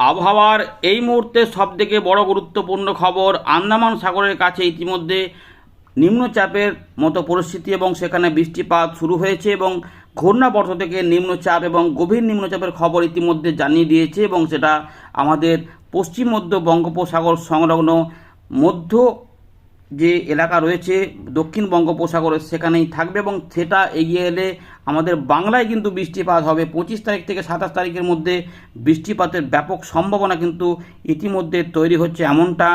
আবহাওয়ার এই মুহূর্তে সবথেকে বড় গুরুত্বপূর্ণ খবর আন্দামান সাগরের কাছে ইতিমধ্যে নিম্নচাপের মতো পরিস্থিতি এবং সেখানে বৃষ্টিপাত শুরু হয়েছে এবং ঘূর্ণাবর্ত থেকে নিম্নচাপ এবং গভীর নিম্নচাপের খবর ইতিমধ্যে জানিয়ে দিয়েছে এবং সেটা আমাদের পশ্চিম মধ্য বঙ্গোপসাগর সংলগ্ন মধ্য যে এলাকা রয়েছে, দক্ষিণ বঙ্গোপসাগরে সেখানেই থাকবে এবং সেটা এগিয়ে এলে আমাদের বাংলায় কিন্তু বৃষ্টিপাত হবে। পঁচিশ তারিখ থেকে সাতাশ তারিখের মধ্যে বৃষ্টিপাতের ব্যাপক সম্ভাবনা কিন্তু ইতিমধ্যে তৈরি হচ্ছে এমনটা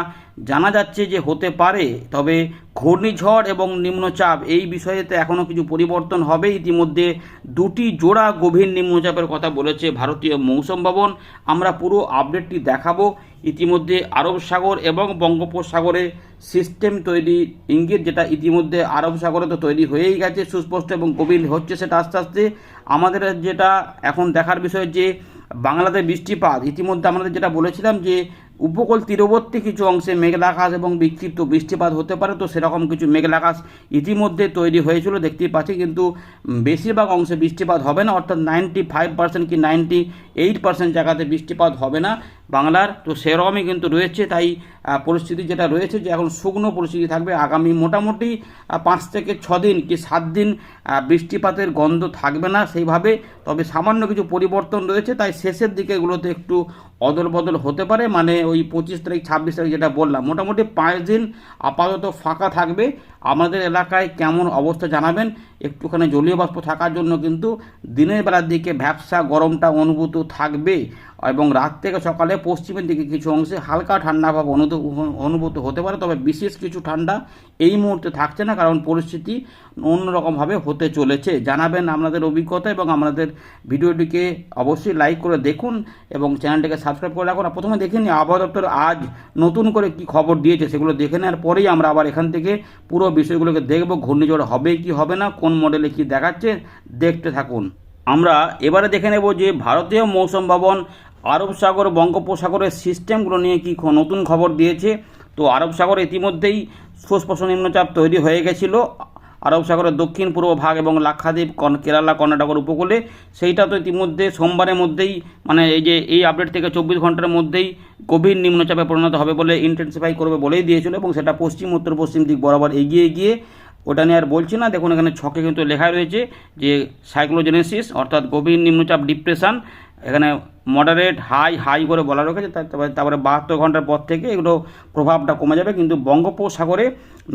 জানা যাচ্ছে যে হতে পারে। তবে ঘূর্ণিঝড় এবং নিম্নচাপ এই বিষয়েতে এখনও কিছু পরিবর্তন হবে। ইতিমধ্যে দুটি জোড়া গভীর নিম্নচাপের কথা বলেছে ভারতীয় মৌসুম ভবন। আমরা পুরো আপডেটটি দেখাবো। ইতিমধ্যে আরব সাগর এবং বঙ্গোপসাগরে সিস্টেম তৈরি ইঙ্গিত যেটা ইতিমধ্যে আরব সাগরে তো তৈরি হয়েই গেছে, সুস্পষ্ট এবং গভীর হচ্ছে সেটা আস্তে আস্তে আমাদের যেটা এখন দেখার বিষয় যে বাংলাতে বৃষ্টিপাত, ইতিমধ্যে আমাদের যেটা বলেছিলাম যে উপকূল তীরবর্তী কিছু অংশে মেঘলা আকাশ এবং বিক্ষিপ্ত বৃষ্টিপাত হতে পারে, তো সেরকম কিছু মেঘলা আকাশ ইতিমধ্যে তৈরি হয়েছিল, দেখতেই পাচ্ছি, কিন্তু বেশিরভাগ অংশে বৃষ্টিপাত হবে না, অর্থাৎ নাইনটি ফাইভ পার্সেন্ট কি নাইনটি এইট পার্সেন্ট জায়গাতে বৃষ্টিপাত হবে না। বাংলার, তো সেরকমই কিন্তু রয়েছে। তাই পরিস্থিতি যেটা রয়েছে যে এখন শুকনো পরিস্থিতি থাকবে। আগামী মোটামুটি পাঁচ থেকে ছ দিন কি সাত দিন বৃষ্টিপাতের গন্ধ থাকবে না সেইভাবে। তবে সামান্য কিছু পরিবর্তন রয়েছে। তাই শেষের দিকে এগুলোতে একটু অদল বদল হতে পারে। মানে ওই পঁচিশ তারিখ, ছাব্বিশ তারিখ যেটা বললাম, মোটামুটি পাঁচ দিন আপাতত ফাঁকা থাকবে। আমাদের এলাকায় কেমন অবস্থা জানাবেন, একটুখানি জলীয় বাষ্প থাকার জন্য কিন্তু দিনের বেলার দিকে ভ্যাবসা গরমটা অনুভূত থাকবে। এবং রাত থেকে সকালে পশ্চিমের দিকে কিছু অংশে হালকা ঠান্ডা ভাব অনুভূত হতে পারে, তবে বিশেষ কিছু ঠান্ডা এই মুহূর্তে থাকছে না, কারণ পরিস্থিতি অন্যরকমভাবে হতে চলেছে। জানাবেন আপনাদের অভিজ্ঞতা এবং আমাদের ভিডিওটিকে অবশ্যই লাইক করে দেখুন এবং চ্যানেলটিকে সাবস্ক্রাইব করে রাখুন। আর প্রথমে দেখে নিই, আবহাওয়া দপ্তর আজ নতুন করে কি খবর দিয়েছে সেগুলো দেখে নেওয়ার পরেই আমরা আবার এখান থেকে পুরো বিষয়গুলোকে দেখব, ঘূর্ণিঝড় হবে কি হবে না, কোন মডেলে কি দেখাচ্ছে, দেখতে থাকুন। আমরা এবারে দেখে নেব যে ভারতীয় মৌসুম ভবন আরব সাগর বঙ্গোপসাগরের সিস্টেমগুলো নিয়ে কি নতুন খবর দিয়েছে। তো আরব সাগর ইতিমধ্যেই সুস্পষ্ট নিম্নচাপ তৈরি হয়ে গেছিল। আরব সাগরের দক্ষিণ, পূর্ব ভাগ এবং লাক্ষাদ্বীপ কেরালা, কর্ণাটকের উপকূলে। সেইটা তো ইতিমধ্যে সোমবারের মধ্যেই মানে এই যে এই আপডেট থেকে চব্বিশ ঘণ্টার মধ্যেই গভীর নিম্নচাপে পরিণত হবে বলে ইন্টেন্সিফাই করবে বলেই দিয়েছিল এবং সেটা পশ্চিম, উত্তর, পশ্চিম দিক বরাবর এগিয়ে গিয়ে ওটা নিয়ে আর বলছি না। দেখুন, এখানে ছকে কিন্তু লেখা রয়েছে যে সাইক্লোজেনেসিস, অর্থাৎ গভীর নিম্নচাপ ডিপ্রেশন, এখানে মডারেট, হাই হাই করে বলা রয়েছে তারপরে তারপরে বাহাত্তর ঘণ্টার পর থেকে এগুলো প্রভাবটা কমে যাবে। কিন্তু বঙ্গোপসাগরে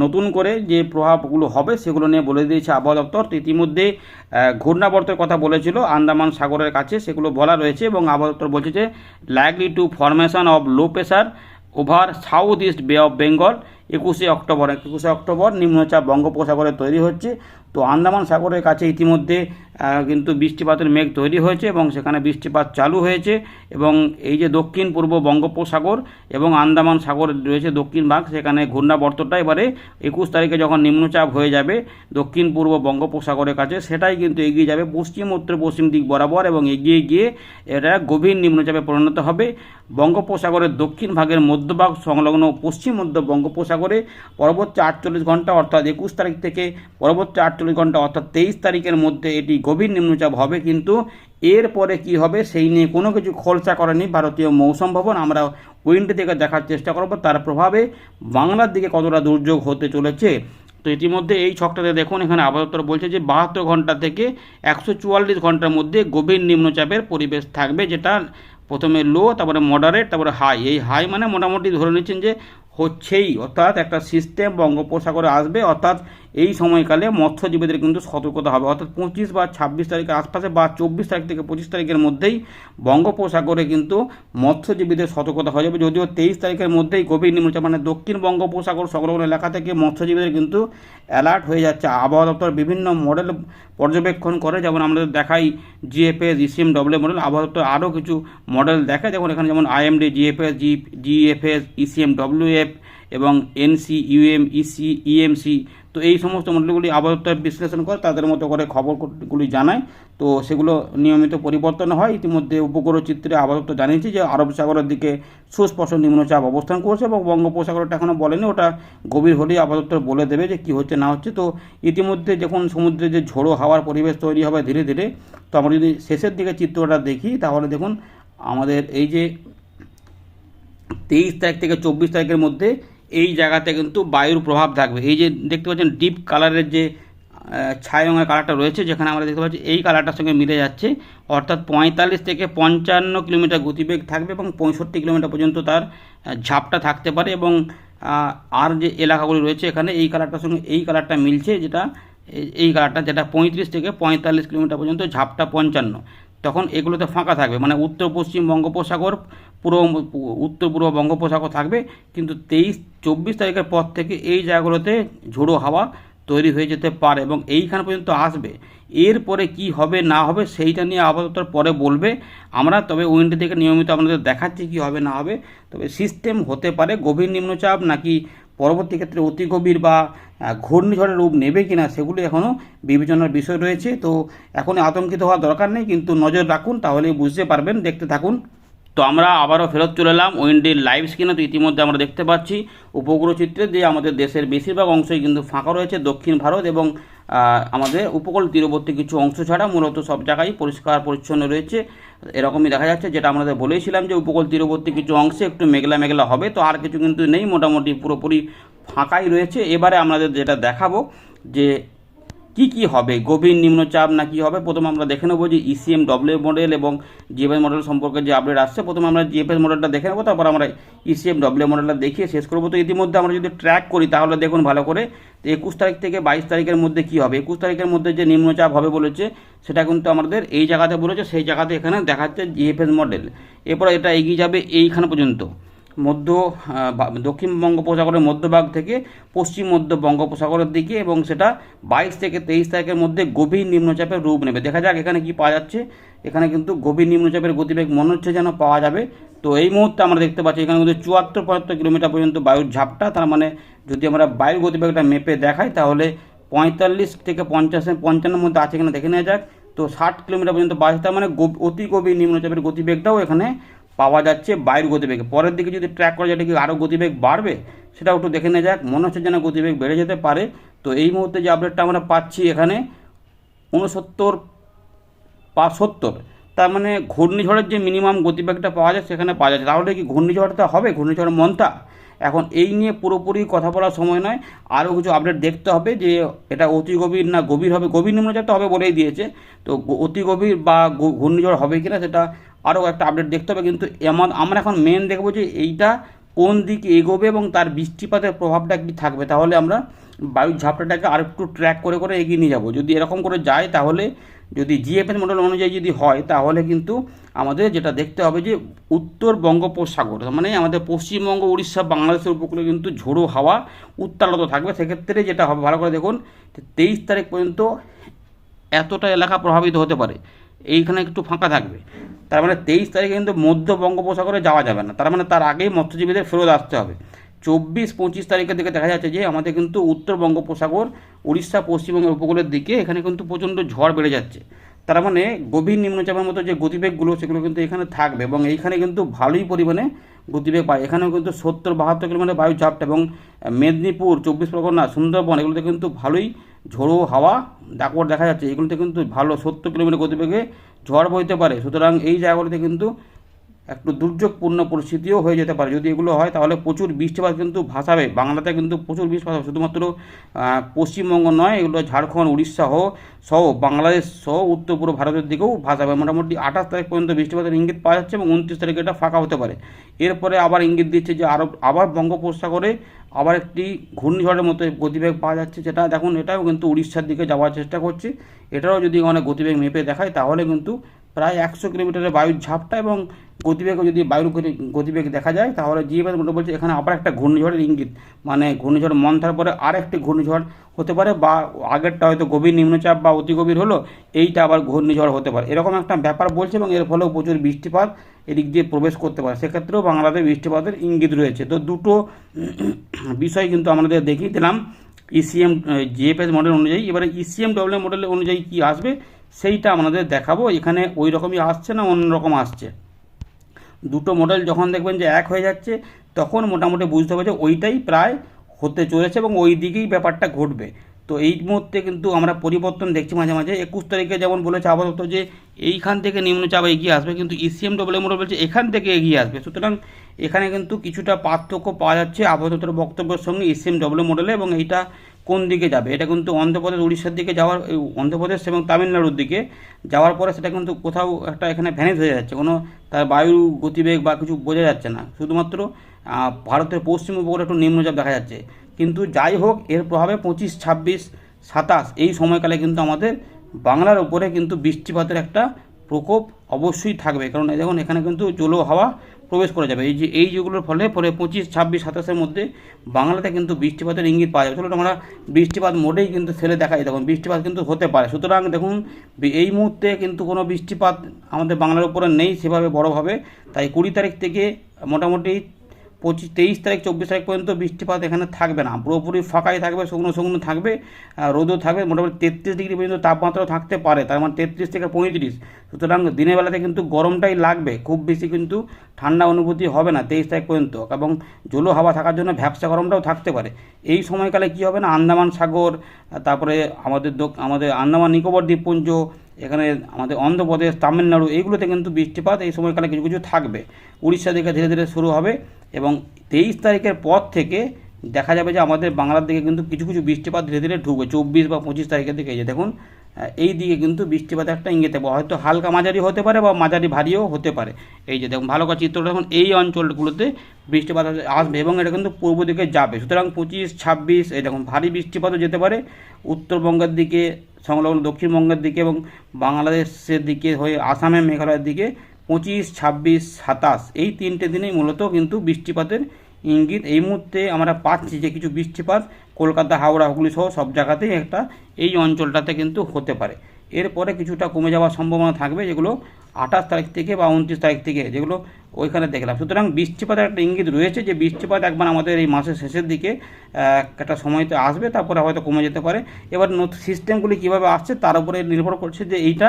নতুন করে যে প্রভাবগুলো হবে, সেগুলো নিয়ে বলে দিয়েছে আবহাওয়া দপ্তর। ইতিমধ্যে ঘূর্ণাবর্তের কথা বলেছিল আন্দামান সাগরের কাছে, সেগুলো বলা রয়েছে এবং আবহাওয়া দপ্তর বলছে যে likely to formation of low pressure over south east bay of Bengal একুশে অক্টোবর। একুশে অক্টোবর নিম্নচাপ বঙ্গোপসাগরে তৈরি হচ্ছে। তো আন্দামান সাগরের কাছে ইতিমধ্যে কিন্তু বৃষ্টিপাতের মেঘ তৈরি হয়েছে এবং সেখানে বৃষ্টিপাত চালু হয়েছে এবং এই যে দক্ষিণ পূর্ব বঙ্গোপসাগর এবং আন্দামান সাগর রয়েছে দক্ষিণ ভাগ, সেখানে ঘূর্ণাবর্তটা এবারে একুশ তারিখে যখন নিম্নচাপ হয়ে যাবে দক্ষিণ পূর্ব বঙ্গোপসাগরের কাছে, সেটাই কিন্তু এগিয়ে যাবে পশ্চিম, উত্তর, পশ্চিম দিক বরাবর এবং এগিয়ে গিয়ে এটা গভীর নিম্নচাপে পরিণত হবে। বঙ্গোপসাগরের দক্ষিণ ভাগের মধ্যভাগ সংলগ্ন পশ্চিম মধ্য বঙ্গোপসাগরে পরবর্তী আটচল্লিশ ঘণ্টা অর্থাৎ একুশ তারিখ থেকে পরবর্তী আটচল্লিশ ঘণ্টা অর্থাৎ তেইশ তারিখের মধ্যে এটি গভীর নিম্নচাপ হবে, কিন্তু এরপরে কি হবে সেই নিয়ে কোনো কিছু খোলসা করেনি ভারতীয় মৌসুম ভবন। আমরা উইন্ডো থেকে দেখার চেষ্টা করব, তার প্রভাবে বাংলার দিকে কতটা দুর্যোগ হতে চলেছে। তো ইতিমধ্যে এই ছকটাতে দেখুন, এখানে আবহাওয়া বলছে যে বাহাত্তর ঘণ্টা থেকে একশো চুয়াল্লিশ ঘণ্টার মধ্যে গভীর নিম্নচাপের পরিবেশ থাকবে, যেটা প্রথমে লো তারপরে মডারেট তারপরে হাই এই হাই মানে মোটামুটি ধরে নিচ্ছেন যে হচ্ছেই। অর্থাৎ একটা সিস্টেম বঙ্গোপসাগরে আসবে, অর্থাৎ এই সময়কালে মৎস্যজীবীদের কিন্তু সতর্কতা হবে। অর্থাৎ পঁচিশ বা ছাব্বিশ তারিখের আশপাশে বা চব্বিশ তারিখ থেকে পঁচিশ তারিখের মধ্যেই বঙ্গোপসাগরে কিন্তু মৎস্যজীবীদের সতর্কতা হয়ে যাবে। যদিও তেইশ তারিখের মধ্যেই গভীর নিম্নচাপ মানে দক্ষিণ বঙ্গোপসাগর সংলগ্ন এলাকা থেকে মৎস্যজীবীদের কিন্তু অ্যালার্ট হয়ে যাচ্ছে। আবহাওয়া দপ্তর বিভিন্ন মডেল পর্যবেক্ষণ করে, যেমন আমরা দেখাই জিএফএস ইসিএম ডব্লিউ মডেল আবহাওয়া দপ্তর আরও কিছু মডেল দেখায়, যেমন এখানে যেমন IMD GFS G GFS ECMWF এবং এনসি ইউএম ইসি ইএমসি তো এই সমস্ত মডেলগুলি আবহাওয়া বিশ্লেষণ করে তাদের মতো করে খবরগুলি জানায়। তো সেগুলো নিয়মিত পরিবর্তন হয়। ইতিমধ্যে উপগ্রহ চিত্রে আবহাওয়া জানিয়েছে যে আরব সাগরের দিকে সুস্পষ্ট নিম্নচাপ অবস্থান করছে এবং বঙ্গোপসাগরটা এখনও বলেনি। ওটা গভীর হলেই আবহাওয়া বলে দেবে যে কী হচ্ছে না হচ্ছে। তো ইতিমধ্যে যখন সমুদ্রে যে ঝোড়ো হাওয়ার পরিবেশ তৈরি হবে ধীরে ধীরে, তো আমরা যদি শেষের দিকে চিত্রটা দেখি, তাহলে দেখুন আমাদের এই যে তেইশ তারিখ থেকে চব্বিশ তারিখের মধ্যে এই জায়গাতে কিন্তু বায়ুর প্রভাব থাকবে। এই যে দেখতে পাচ্ছেন ডিপ কালারের যে ছাই রঙের কালারটা রয়েছে, যেখানে আমরা দেখতে পাচ্ছি এই কালারটার সঙ্গে মিলে যাচ্ছে। অর্থাৎ পঁয়তাল্লিশ থেকে পঞ্চান্ন কিলোমিটার গতিবেগ থাকবে এবং পঁয়ষট্টি কিলোমিটার পর্যন্ত তার ঝাপটা থাকতে পারে এবং আর যে এলাকাগুলি রয়েছে এখানে এই কালারটার সঙ্গে এই কালারটা মিলছে যেটা, এই কালারটা যেটা পঁয়ত্রিশ থেকে পঁয়তাল্লিশ কিলোমিটার পর্যন্ত ঝাপটা পঞ্চান্ন। তখন এগুলোতে ফাঁকা থাকবে। মানে উত্তর পশ্চিম বঙ্গোপসাগর পুরো উত্তর পূর্ব বঙ্গোপসাগর থাকবে, কিন্তু তেইশ, চব্বিশ তারিখের পর থেকে এই জায়গাগুলোতে ঝোড়ো হাওয়া তৈরি হয়ে যেতে পারে এবং এইখান পর্যন্ত আসবে। এরপরে কি হবে, না হবে, সেইটা নিয়ে আপাতত পরে বলবে। আমরা তবে উইন্ডো থেকে নিয়মিত আপনাদের দেখাচ্ছি কি হবে, না হবে। তবে সিস্টেম হতে পারে, গভীর নিম্নচাপ নাকি পরবর্তী ক্ষেত্রে অতি গভীর বা ঘূর্ণিঝড়ের রূপ নেবে কিনা সেগুলি এখনও বিবেচনার বিষয় রয়েছে। তো এখন আতঙ্কিত হওয়ার দরকার নেই, কিন্তু নজর রাখুন, তাহলেই বুঝতে পারবেন। দেখতে থাকুন। তো আমরা আবারও ফেরত চলে এলাম উইন্ডের লাইভ স্ক্রিনে। তো ইতিমধ্যে আমরা দেখতে পাচ্ছি উপগ্রহ চিত্রে যে আমাদের দেশের বেশিরভাগ অংশই কিন্তু ফাঁকা রয়েছে, দক্ষিণ ভারত এবং আমাদের উপকূল তীরবর্তী কিছু অংশ ছাড়া মূলত সব জায়গায় পরিষ্কার পরিচ্ছন্ন রয়েছে। এরকমই দেখা যাচ্ছে যেটা আমাদের বলেছিলাম যে উপকূল তীরবর্তী কিছু অংশে একটু মেঘলা মেঘলা হবে, তো আর কিছু কিন্তু নেই। মোটামুটি পুরোপুরি ফাঁকাই রয়েছে। এবারে আমাদের যেটা দেখাবো যে কি কি হবে? গভীর নিম্নচাপ না কি হবে? প্রথমে আমরা দেখে নেব যে ইসিএম ডব্লিউ মডেল এবং জিএফএস মডেল সম্পর্কে যে আপডেট আসছে। প্রথমে আমরা জিএফএস মডেলটা দেখে নেব, তারপর আমরা ইসিএম ডব্লিউ মডেলটা দেখিয়ে শেষ করব। তো ইতিমধ্যে আমরা যদি ট্র্যাক করি, তাহলে দেখুন ভালো করে তো একুশ তারিখ থেকে বাইশ তারিখের মধ্যে কি হবে? একুশ তারিখের মধ্যে যে নিম্নচাপ হবে বলেছে, সেটা কিন্তু আমাদের এই জায়গাতে বলেছে, সেই জায়গাতে এখানে দেখাচ্ছে জিএফএস মডেল এরপরে এটা এগিয়ে যাবে এইখানে পর্যন্ত। মধ্য দক্ষিণ বঙ্গোপসাগরের মধ্যভাগ থেকে পশ্চিম মধ্য বঙ্গোপসাগরের দিকে এবং সেটা বাইশ থেকে তেইশ তারিখের মধ্যে গভীর নিম্নচাপের রূপ নেবে। দেখা যাক এখানে কি পাওয়া যাচ্ছে। এখানে কিন্তু গভীর নিম্নচাপের গতিবেগ মনে হচ্ছে যেন পাওয়া যাবে। তো এই মুহূর্তে আমরা দেখতে পাচ্ছি এখানে কিন্তু চুয়াত্তর পঁয়াত্তর কিলোমিটার পর্যন্ত বায়ুর ঝাপটা, তার মানে যদি আমরা বায়ুর গতিবেগটা মেপে দেখাই, তাহলে পঁয়তাল্লিশ থেকে পঞ্চাশের পঞ্চান্নের মধ্যে আছে কিনা দেখে নেওয়া যাক। তো ষাট কিলোমিটার পর্যন্ত বায়ু, তার মানে অতি গভীর নিম্নচাপের গতিবেগটাও এখানে পাওয়া যাচ্ছে বায়ুর গতিবেগে। পরের দিকে যদি ট্র্যাক করা যায় কি আরও গতিবেগ বাড়বে, সেটাও একটু দেখে নেওয়া যাক। মনে হচ্ছে যেন গতিবেগ বেড়ে যেতে পারে। তো এই মুহূর্তে যে আপডেটটা আমরা পাচ্ছি এখানে উনসত্তর বা সত্তর, তার মানে ঘূর্ণিঝড়ের যে মিনিমাম গতিবেগটা পাওয়া যায় সেখানে পাওয়া যাচ্ছে। তাহলে কি ঘূর্ণিঝড়টা হবে? ঘূর্ণিঝড় মন্থা? এখন এই নিয়ে পুরোপুরি কথা বলার সময় নয়। আরও কিছু আপডেট দেখতে হবে যে এটা অতি গভীর না গভীর হবে। গভীর নিম্নচাপটা হবে বলেই দিয়েছে। তো অতি গভীর বা ঘূর্ণিঝড় হবে কিনা সেটা আরও একটা আপডেট দেখতে হবে, কিন্তু আমরা এখন মেন দেখব যে এইটা কোন দিকে এগোবে এবং তার বৃষ্টিপাতের প্রভাবটা কি থাকবে। তাহলে আমরা বায়ুর ঝাপটাটাকে আর একটু ট্র্যাক করে করে এগিয়ে নিয়ে যাব। যদি এরকম করে যায়, তাহলে যদি জিএফএস মডেল অনুযায়ী যদি হয়, তাহলে কিন্তু আমাদের যেটা দেখতে হবে যে উত্তর বঙ্গোপসাগর মানে আমাদের পশ্চিমবঙ্গ, উড়িষ্যা, বাংলাদেশের উপকূলে কিন্তু ঝোড়ো হাওয়া উত্তালত থাকবে। সেক্ষেত্রে যেটা হবে, ভালো করে দেখুন তেইশ তারিখ পর্যন্ত এতটা এলাকা প্রভাবিত হতে পারে। এইখানে একটু ফাঁকা থাকবে। তার মানে তেইশ তারিখে কিন্তু মধ্য বঙ্গোপসাগরে যাওয়া যাবে না। তার মানে তার আগেই মৎস্যজীবীদের ফেরত আসতে হবে। চব্বিশ, পঁচিশ তারিখের দিকে দেখা যাচ্ছে যে আমাদের কিন্তু উত্তর বঙ্গোপসাগর, উড়িষ্যা, পশ্চিমবঙ্গের উপকূলের দিকে এখানে কিন্তু প্রচণ্ড ঝড় বেড়ে যাচ্ছে। তার মানে গভীর নিম্নচাপের মতো যে গতিবেগগুলো, সেগুলো কিন্তু এখানে থাকবে এবং এইখানে কিন্তু ভালোই পরিমাণে গতিবেগ পায়। এখানেও কিন্তু সত্তর, বাহাত্তর কিলোমিটার বায়ু ঝাপটা এবং মেদিনীপুর, চব্বিশ পরগনা, সুন্দরবন, এগুলোতে কিন্তু ভালোই ঝোড়ো হাওয়া ডাকর দেখা যাচ্ছে। এগুলোতে কিন্তু ভালো সত্তর কিলোমিটার গতিবেগে ঝড় বইতে পারে। সুতরাং এই জায়গাগুলোতে কিন্তু একটু দুর্যোগপূর্ণ পরিস্থিতিও হয়ে যেতে পারে। যদি এগুলো হয়, তাহলে প্রচুর বৃষ্টিপাত কিন্তু ভাসাবে। বাংলাতে কিন্তু প্রচুর বৃষ্টিপাত হবে। শুধুমাত্র পশ্চিমবঙ্গ নয়, এগুলো ঝাড়খণ্ড, উড়িষ্যা সহ সহ বাংলাদেশ সহ উত্তর পূর্ব ভারতের দিকেও ভাসাবে। মোটামুটি আঠাশ তারিখ পর্যন্ত বৃষ্টিপাতের ইঙ্গিত পাওয়া যাচ্ছে এবং উনত্রিশ তারিখে এটা ফাঁকা হতে পারে। এরপরে আবার ইঙ্গিত দিচ্ছে যে আরব আবার বঙ্গোপসাগরে আবার একটি ঘূর্ণিঝড়ের মতো গতিবেগ পাওয়া যাচ্ছে যেটা দেখুন এটাও কিন্তু উড়িষ্যার দিকে যাওয়ার চেষ্টা করছে। এটাও যদি অনেক গতিবেগ মেপে দেখায়, তাহলে কিন্তু প্রায় একশো কিলোমিটারের বায়ুর ঝাপটা এবং গতিবেগও যদি বায়ুর গতি- গতিবেগ দেখা যায়, তাহলে জিএফএস মোটর বলছে এখানে আবার একটা ঘূর্ণিঝড়ের ইঙ্গিত। মানে ঘূর্ণিঝড় মন্থার পরে আর একটি ঘূর্ণিঝড় হতে পারে বা আগেরটা হয়তো গভীর নিম্নচাপ বা অতি গভীর হলো, এইটা আবার ঘূর্ণিঝড় হতে পারে। এরকম একটা ব্যাপার বলছে এবং এর ফলেও প্রচুর বৃষ্টিপাত এদিক দিয়ে প্রবেশ করতে পারে। সেক্ষেত্রেও বাংলাদেশ বৃষ্টিপাতের ইঙ্গিত রয়েছে। তো দুটো বিষয় কিন্তু আমাদের দেখিয়ে দিলাম। ইসিএম জিএফএস মডেল অনুযায়ী। এবারে ইসিএম ডব্লিউ মডেল অনুযায়ী কি আসবে? সেইটা আমাদের দেখাবো। এখানে ওই রকমই আসছে না অন্য রকম আসছে। দুটো মডেল যখন দেখবেন যে এক হয়ে যাচ্ছে, তখন মোটামুটি বুঝতে হবে যে ওইটাই প্রায় হতে চলেছে এবং ওই দিকেই ব্যাপারটা ঘটবে। তো এই মুহূর্তে কিন্তু আমরা পরিবর্তন দেখছি মাঝে মাঝে। একুশ তারিখে যেমন বলেছে আপাতত যে এইখান থেকে নিম্নচাপ এগিয়ে আসবে, কিন্তু ইসিএম ডবল মোড় বলছে এখান থেকে এগিয়ে আসবে। সুতরাং এখানে কিন্তু কিছুটা পার্থক্য পাওয়া যাচ্ছে আপাতত বক্তব্যের সঙ্গে ইসিএম ডবল মডেলে এবং এইটা কোন দিকে যাবে? এটা কিন্তু অন্ধ্রপ্রদেশ, উড়িষ্যার দিকে যাওয়ার অন্ধ্রপ্রদেশ এবং তামিলনাড়ুর দিকে যাওয়ার পরে সেটা কিন্তু কোথাও একটা এখানে ভ্যানিশ হয়ে যাচ্ছে। কোনো তার বায়ু গতিবেগ বা কিছু বোঝা যাচ্ছে না। শুধুমাত্র ভারতের পশ্চিম উপকূলে একটু নিম্নচাপ দেখা যাচ্ছে। কিন্তু যাই হোক, এর প্রভাবে পঁচিশ, ছাব্বিশ, সাতাশ এই সময়কালে কিন্তু আমাদের বাংলার উপরে কিন্তু বৃষ্টিপাতের একটা প্রকোপ অবশ্যই থাকবে। কারণ দেখুন, এখানে কিন্তু জলো হাওয়া প্রবেশ করে যাবে। এই যে, এই যেগুলোর ফলে পরে পঁচিশ, ছাব্বিশ, সাতাশের মধ্যে বাংলাতে কিন্তু বৃষ্টিপাতের ইঙ্গিত পাওয়া যাবে। আমরা বৃষ্টিপাত মোডেই কিন্তু ফেলে দেখাই। দেখুন, বৃষ্টিপাত কিন্তু হতে পারে। সুতরাং দেখুন এই মুহূর্তে কিন্তু কোনো বৃষ্টিপাত আমাদের বাংলার উপরে নেই সেভাবে বড়োভাবে। তাই কুড়ি তারিখ থেকে মোটামুটি পঁচিশ, তেইশ তারিখ, চব্বিশ তারিখ পর্যন্ত বৃষ্টিপাত এখানে থাকবে না। পুরোপুরি ফাঁকাই থাকবে, শুকনো শুকনো থাকবে রোদও থাকবে, মোটামুটি তেত্রিশ ডিগ্রি পর্যন্ত তাপমাত্রাও থাকতে পারে, তার মানে তেত্রিশ থেকে পঁয়ত্রিশ। সুতরাং দিনের বেলাতে কিন্তু গরমটাই লাগবে, খুব বেশি কিন্তু ঠান্ডা অনুভূতি হবে না তেইশ তারিখ পর্যন্ত। এবং জলো হাওয়া থাকার জন্য ভ্যাবসা গরমটাও থাকতে পারে। এই সময়কালে কী হবে না, আন্দামান সাগর, তারপরে আমাদের আমাদের আন্দামান নিকোবর দ্বীপপুঞ্জ, এখানে আমাদের অন্ধ্রপ্রদেশ, তামিলনাড়ু, এইগুলোতে কিন্তু বৃষ্টিপাত এই সময়কালে কিছু কিছু থাকবে। উড়িষ্যা দিকে ধীরে ধীরে শুরু হবে এবং তেইশ তারিখের পর থেকে দেখা যাবে যে আমাদের বাংলার দিকে কিন্তু কিছু কিছু বৃষ্টিপাত ধীরে ধীরে ঢুকবে, চব্বিশ বা পঁচিশ তারিখের দিকে। যে দেখুন এই দিকে কিন্তু বৃষ্টিপাতের একটা ইঙ্গিত পাবো হয়তো হালকা মাঝারি হতে পারে বা মাঝারি ভারীও হতে পারে। এই যে দেখুন, ভালো করে চিত্রটা দেখুন, এই অঞ্চলগুলোতে বৃষ্টিপাত আসবে এবং এটা কিন্তু পূর্ব দিকে যাবে। সুতরাং পঁচিশ, ছাব্বিশ, এই দেখুন, ভারী বৃষ্টিপাতও যেতে পারে। উত্তরবঙ্গের দিকে সংলগ্ন দক্ষিণবঙ্গের দিকে এবং বাংলাদেশের দিকে হয়ে আসামে মেঘালয়ের দিকে পঁচিশ, ছাব্বিশ, সাতাশ, এই তিনটে দিনেই মূলত কিন্তু বৃষ্টিপাতের ইঙ্গিত। এই মুহূর্তে আমরা পাচ্ছি যে কিছু বৃষ্টিপাত কলকাতা, হাওড়া হুগলি সহ সব জায়গাতেই একটা এই অঞ্চলটাতে কিন্তু হতে পারে। এরপরে কিছুটা কমে যাওয়ার সম্ভাবনা থাকবে যেগুলো আঠাশ তারিখ থেকে বা উনত্রিশ তারিখ থেকে যেগুলো ওইখানে দেখলাম। সুতরাং বৃষ্টিপাতের একটা ইঙ্গিত রয়েছে যে বৃষ্টিপাত একবার আমাদের এই মাসের শেষের দিকে একটা সময়তে আসবে, তারপরে হয়তো কমে যেতে পারে। এবার নতুন সিস্টেমগুলি কীভাবে আসছে তার উপরে নির্ভর করছে যে এইটা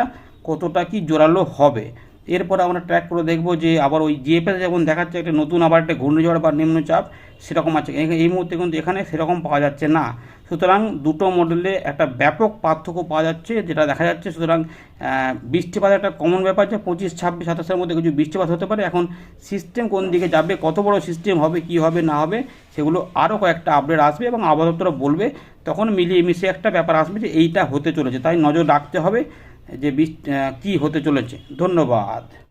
কতটা কি জোরালো হবে। এরপরে আমরা ট্র্যাক করে দেখব যে আবার ওই জিএফএস যেমন দেখাচ্ছে একটা নতুন আবার একটা ঘূর্ণিঝড় বা নিম্নচাপ, সেরকম আছে। এই- মুহূর্তে কিন্তু এখানে সেরকম পাওয়া যাচ্ছে না। সুতরাং দুটো মডেলে একটা ব্যাপক পার্থক্য পাওয়া যাচ্ছে, যেটা দেখা যাচ্ছে। সুতরাং বৃষ্টিপাত একটা কমন ব্যাপার যে পঁচিশ, ছাব্বিশ, সাতাশের মধ্যে কিছু বৃষ্টিপাত হতে পারে। এখন সিস্টেম কোন দিকে যাবে, কত বড় সিস্টেম হবে, কি হবে, না হবে, সেগুলো আরও কয়েকটা আপডেট আসবে এবং আবহাওয়া বলবে। তখন মিলিয়ে মিশিয়ে একটা ব্যাপার আসবে যে এইটা হতে চলেছে। তাই নজর রাখতে হবে। যে কি হতে চলেছে। ধন্যবাদ।